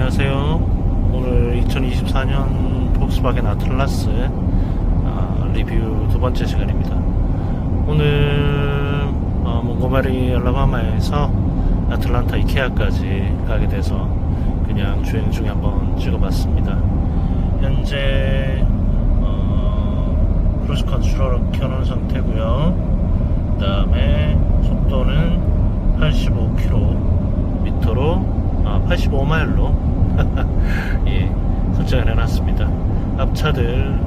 안녕하세요. 오늘 2024년 폭스바겐 아틀라스 아, 리뷰 두 번째 시간입니다. 오늘 어, 몽고메리 알라바마에서 아틀란타 이케아까지 가게 돼서 그냥 주행 중에 한번 찍어봤습니다. 현재 어, 크루즈 컨트롤 켜놓은 상태고요. 45마일로 예, 설정을 해놨습니다. 앞차들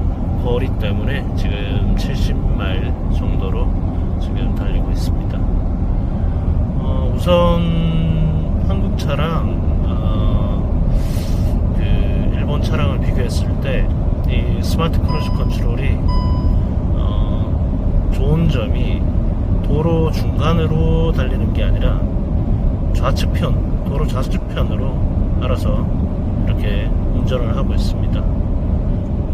거리 때문에 지금 70마일 정도로 지금 달리고 있습니다. 어, 우선 한국차랑 어, 그 일본차랑을 비교했을 때 이 스마트 크루즈 컨트롤이 어, 좋은 점이 도로 중간으로 달리는 게 아니라 좌측편, 도로 좌측편으로 알아서 이렇게 운전을 하고 있습니다.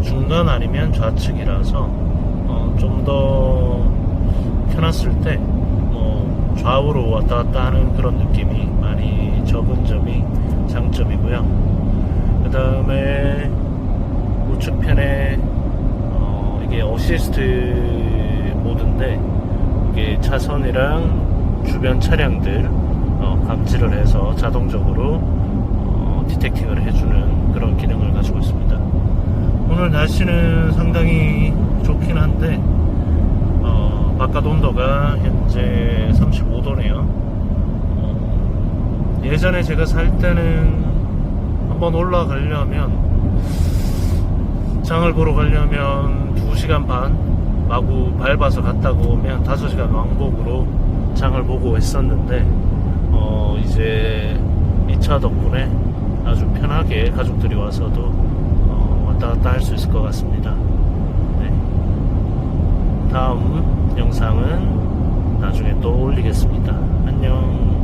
중간 아니면 좌측이라서 어, 좀더 켜놨을 때 뭐 좌우로 왔다 갔다 하는 그런 느낌이 많이 적은 점이 장점이고요. 그 다음에 우측편에 어, 이게 어시스트 모드인데 이게 차선이랑 주변 차량들 어, 감지를 해서 자동적으로 어, 디텍팅을 해주는 그런 기능을 가지고 있습니다. 오늘 날씨는 상당히 좋긴 한데 어, 바깥 온도가 현재 35도네요. 예전에 제가 살 때는 한번 올라가려면 장을 보러 가려면 2시간 반 마구 밟아서 갔다가 오면 5시간 왕복으로 장을 보고 했었는데 어 이제 이 차 덕분에 아주 편하게 가족들이 와서도 어 왔다 갔다 할 수 있을 것 같습니다. 네. 다음 영상은 나중에 또 올리겠습니다. 안녕.